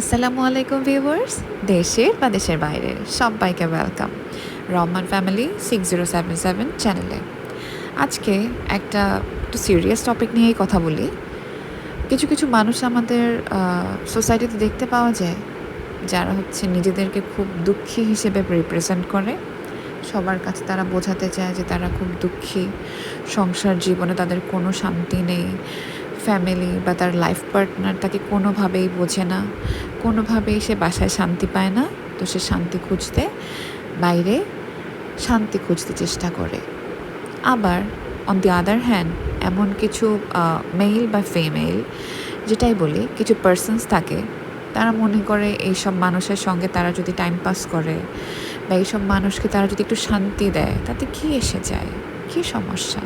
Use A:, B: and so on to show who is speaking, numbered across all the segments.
A: আসসালামু আলাইকুম ভিউয়ার্স, দেশের বা দেশের বাইরের সবাইকে welcome Rahman family six zero seven seven চ্যানেলে আজকে একটা একটু সিরিয়াস টপিক নিয়েই কথা বলি। কিছু কিছু মানুষ আমাদের সোসাইটিতে দেখতে পাওয়া যায়, যারা হচ্ছে নিজেদেরকে খুব দুঃখী হিসেবে রিপ্রেজেন্ট করে। সবার কাছে তারা বোঝাতে চায় যে তারা খুব দুঃখী। সংসার জীবনে তাদের কোনো শান্তি নেই। ফ্যামিলি বা তার লাইফ পার্টনার তাকে কোনোভাবেই বোঝে না, কোনোভাবেই সে বাসায় শান্তি পায় না, তো সে শান্তি খুঁজতে বাইরে শান্তি খুঁজতে চেষ্টা করে। আবার অন দি আদার হ্যান্ড এমন কিছু মেল বা ফিমেল যেটাই বলি, কিছু পার্সনস থাকে, তারা মনে করে এইসব মানুষের সঙ্গে তারা যদি টাইম পাস করে বা এইসব মানুষকে তারা যদি একটু শান্তি দেয়, তাতে কী এসে যায়? কী সমস্যা?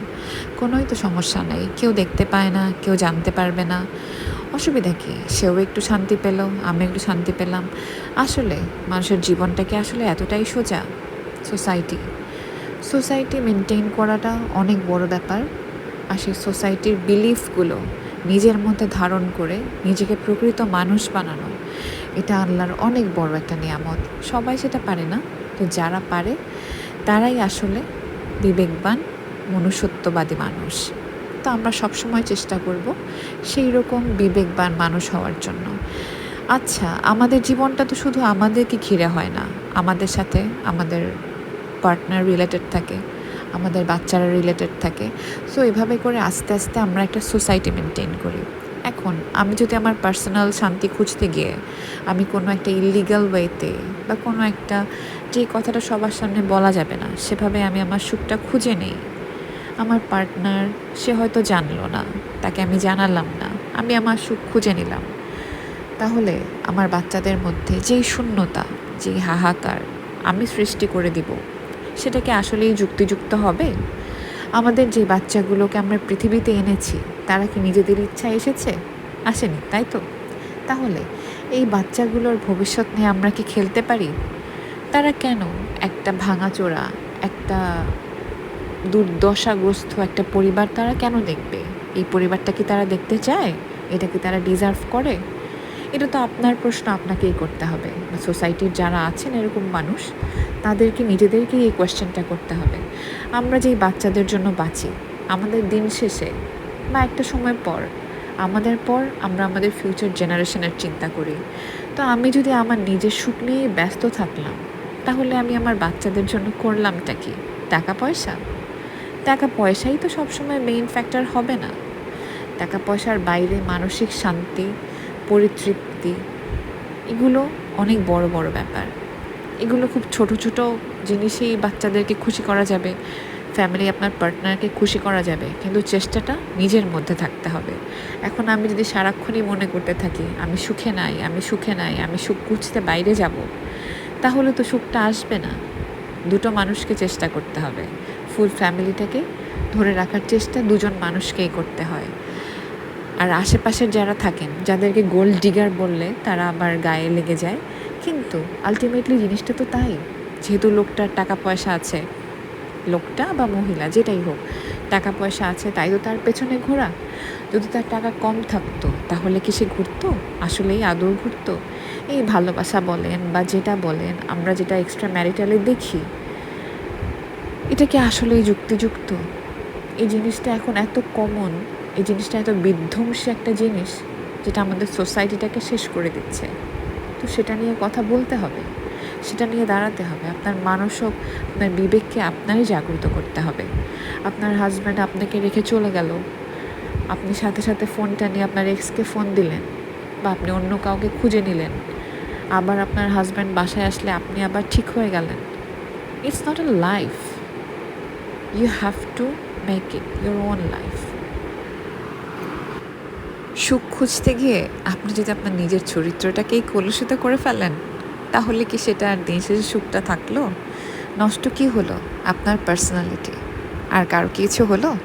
A: কোনোই তো সমস্যা নেই। কেউ দেখতে পায় না, কেউ জানতে পারবে না। অসুবিধা কী? সেও একটু শান্তি পেল, আমি একটু শান্তি পেলাম। আসলে মানুষের জীবনটা কি আসলে এতটাই সোজা? সোসাইটি। সোসাইটি মেনটেন করাটা অনেক বড় ব্যাপার। আর সেই সোসাইটির বিলিফগুলো নিজের মধ্যে ধারণ করে নিজেকে প্রকৃত মানুষ বানানো, এটা আল্লাহর অনেক বড় একটা নিয়ামত। সবাই সেটা পারে না? তো যারা পারে, তারাই আসলে বিবেকবান, মনুষ্যত্ববাদী মানুষ। তো আমরা সবসময় চেষ্টা করব সেই রকম বিবেকবান মানুষ হওয়ার জন্য। আচ্ছা আমাদের জীবনটা তো শুধু আমাদেরকে ঘিরে হয় না। আমাদের সাথে আমাদের পার্টনার রিলেটেড থাকে, আমাদের বাচ্চারা রিলেটেড থাকে। সো এভাবে করে আস্তে আস্তে আমরা একটা সোসাইটি মেনটেন করি। এখন, আমি যদি আমার পার্সোনাল শান্তি খুঁজতে গিয়ে, আমি কোনো একটা ইলিগাল ওয়েতে বা কোনো একটা যে কথাটা সবার সামনে বলা যাবে না, সেভাবে আমি আমার সুখটা খুঁজে নেই। আমার পার্টনার, সে হয়তো জানলো না, তাকে আমি জানালাম না, আমি আমার সুখ খুঁজে নিলাম। তাহলে আমার বাচ্চাদের মধ্যে যেই শূন্যতা, যেই হাহাকার আমি সৃষ্টি করে দিব, সেটা কি আসলেই যুক্তিযুক্ত হবে? আমাদের যে বাচ্চাগুলোকে আমরা পৃথিবীতে এনেছি, তারা কি নিজেদের ইচ্ছা এসেছে? আসেনি, তাই তো? তাহলে এই বাচ্চাগুলোর ভবিষ্যৎ নিয়ে আমরা কি খেলতে পারি? তারা কেন? একটা ভাঙাচোরা, একটা দুর্দশাগ্রস্ত একটা পরিবার তারা কেন দেখবে? এই পরিবারটা কি তারা দেখতে চায়? এটা কি তারা ডিজার্ভ করে? এটা তো আপনার প্রশ্ন, আপনাকেই করতে হবে। সোসাইটির যারা আছেন এরকম মানুষ, তাদেরকে, নিজেদেরকেই এই কোয়েশ্চেনটা করতে হবে। আমরা যেই বাচ্চাদের জন্য বাঁচি, আমাদের দিন শেষে বা একটা সময় পর, আমাদের পর আমরা আমাদের ফিউচার জেনারেশনের চিন্তা করি। তো আমি যদি আমার নিজের সুখ নিয়ে ব্যস্ত থাকলাম তাহলে আমি আমার বাচ্চাদের জন্য করলামটা কি? টাকা পয়সা? টাকা পয়সাই তো সবসময় মেইন ফ্যাক্টর হবে না। টাকা পয়সার বাইরে মানসিক শান্তি, পরিতৃপ্তি, এগুলো অনেক বড় বড় ব্যাপার। এগুলো খুব ছোট ছোট জিনিসেই বাচ্চাদেরকে খুশি করা যাবে ফ্যামিলি আপনার পার্টনারকে খুশি করা যাবে, কিন্তু চেষ্টাটা নিজের মধ্যে থাকতে হবে। এখন আমি যদি সারাক্ষণই মনে করতে থাকি, আমি সুখে নাই, আমি সুখে নাই, আমি সুখ খুঁজতে বাইরে যাব তাহলে তো সুখটা আসবে না। দুটো মানুষকে চেষ্টা করতে হবে। ফুল ফ্যামিলিটাকে ধরে রাখার চেষ্টা দুজন মানুষকেই করতে হয়। আর আশেপাশের যারা থাকেন, যাদেরকে গোল্ড ডিগার বললে তারা আবার গায়ে লেগে যায়। কিন্তু আলটিমেটলি জিনিসটা তো তাই। যেহেতু লোকটার টাকা পয়সা আছে, লোকটা বা মহিলা, যেটাই হোক, টাকা পয়সা আছে, তাই তো তার পেছনে ঘোরা। যদি তার টাকা কম থাকতো, তাহলে কি সে ঘুরতো? আসলেই আদৌ ঘুরতো? এই ভালোবাসা বলেন বা যেটা বলেন, আমরা যেটা এক্সট্রা ম্যারিটালে দেখি, এটা কি আসলেই যুক্তিযুক্ত? এই জিনিসটা এখন এত কমন এই জিনিসটা এত বিধ্বংসী একটা জিনিস যেটা আমাদের সোসাইটিটাকে শেষ করে দিচ্ছে। তো সেটা নিয়ে কথা বলতে হবে, সেটা নিয়ে দাঁড়াতে হবে। আপনার মানসক, আপনার বিবেককে আপনারই জাগ্রত করতে হবে। আপনার হাজব্যান্ড আপনাকে রেখে চলে গেল, আপনি সাথে সাথে ফোনটা নিয়ে আপনার এক্সকে ফোন দিলেন বা আপনি অন্য কাউকে খুঁজে নিলেন। আবার আপনার হাজব্যান্ড বাসায় আসলে আপনি আবার ঠিক হয়ে গেলেন। It's not a life you have to make it your own life সুখ খুঁজতে গিয়ে আপনি যদি আপনার নিজের চরিত্রটাকেই কলুষিত করে ফেলেন, তাহলে কি সেটা আর দিন শেষে সুখটা থাকল? নষ্ট কি হলো? আপনার পার্সোনালিটি আর কারও কিছু হলো?